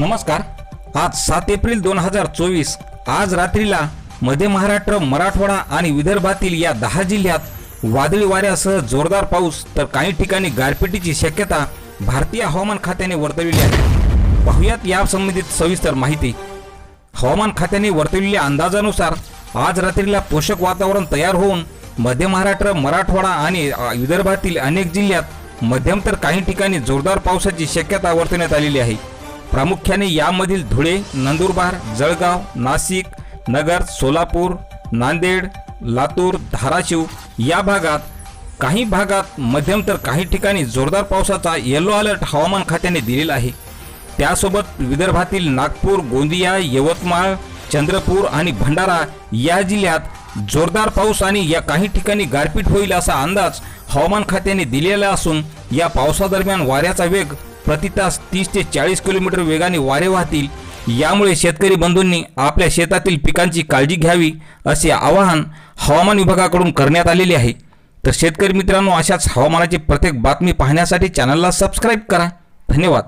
नमस्कार. आज सात एप्रिल दोन हजार चोवीस. आज रात्रीला मध्य महाराष्ट्र मराठवाडा आणि विदर्भातील या दहा जिल्ह्यात वादळी वाऱ्यासह जोरदार पाऊस तर काही ठिकाणी गारपिटीची शक्यता भारतीय हवामान खात्याने वर्तविली आहे. पाहुयात या संबंधित सविस्तर माहिती. हवामान खात्याने वर्तविलेल्या अंदाजानुसार आज रात्रीला पोषक वातावरण तयार होऊन मध्य महाराष्ट्र मराठवाडा आणि विदर्भातील अनेक जिल्ह्यात मध्यम तर काही ठिकाणी जोरदार पावसाची शक्यता वर्तवण्यात आलेली आहे. प्रामुख्याने यामधील धुळे नंदुरबार जळगाव नाशिक नगर सोलापूर नांदेड लातूर धाराशिव या भागात काही भागात मध्यम तर काही ठिकाणी जोरदार पावसाचा येलो अलर्ट हवामान खात्याने दिलेला आहे. त्यासोबत विदर्भातील नागपूर गोंदिया यवतमाळ चंद्रपूर आणि भंडारा या जिल्ह्यात जोरदार पाऊस आणि या काही ठिकाणी गारपीट होईल असा अंदाज हवामान खात्याने दिलेला असून या पावसादरम्यान वाऱ्याचा वेग प्रति तास तीस ते चाळीस किलोमीटर वेगाने वारे वाहतील. यामुळे शेतकरी बंधूंनी आपल्या शेतातील पिकांची काळजी घ्यावी असे आवाहन हवामान विभागाकडून करण्यात आलेले आहे. तर शेतकरी मित्रांनो अशाच हवामानाची प्रत्येक बातमी पाहण्यासाठी चॅनलला सबस्क्राईब करा. धन्यवाद.